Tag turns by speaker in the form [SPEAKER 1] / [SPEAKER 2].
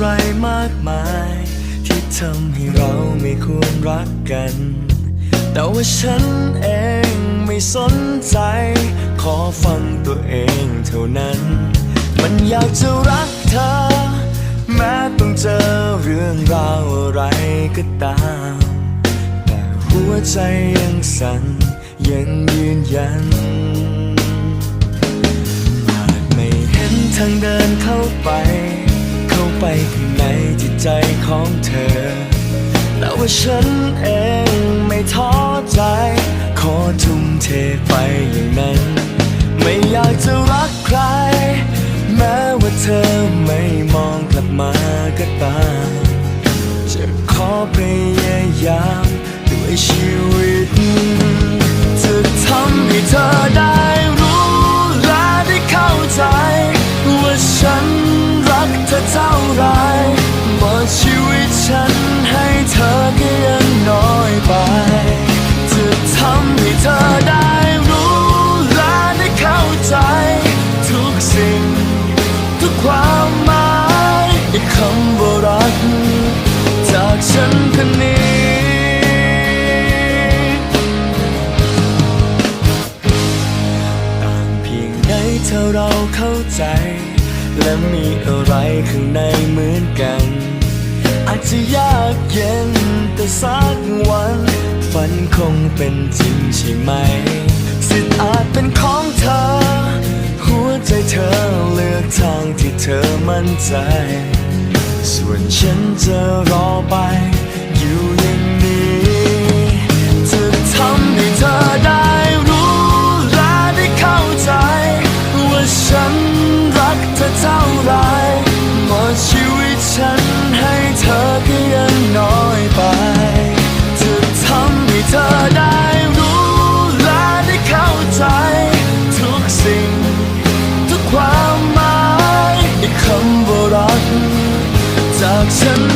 [SPEAKER 1] อะไรมากมาย ที่ทำให้เราไม่ควรรักกัน แต่ว่าฉันเองไม่สนใจ ขอฟังตัวเองเท่านั้น มันอยากจะรักเธอ แม้ต้องเจอเรื่องราวอะไรก็ตาม แต่หัวใจยังสั่นยังยืนยันอาจไม่เห็นทางเดินเข้าไป ไปข้างในจิตใจของเธอ แต่ว่าฉันเองไม่ท้อใจ ขอทุ่มเทไปอย่างนั้น ไม่อยากจะรักใคร แม้ว่าเธอไม่มองกลับมาก็ตาม จะขอพยายามด้วยชีวิต ฉันให้เธอก็ยังน้อยไป จะทำให้เธอได้รู้และได้เข้าใจ ทุกสิ่ง ทุกความหมายในคำว่ารัก จากฉันคนนี้ต่างเพียงใดเธอเราเข้าใจ และมีอะไรข้างในเหมือนกัน อาจจะยากเย็นแต่สักวัน ฝันคงเป็นจริงใช่ไหม สิทธิ์อาจเป็นของเธอ หัวใจเธอเลือกทางที่เธอมั่นใจ ส่วนฉันจะรอไป อยู่อย่างนี้จะทำให้เธอได้รู้และได้เข้าใจ ว่าฉันรักเธอเท่าไร Jackson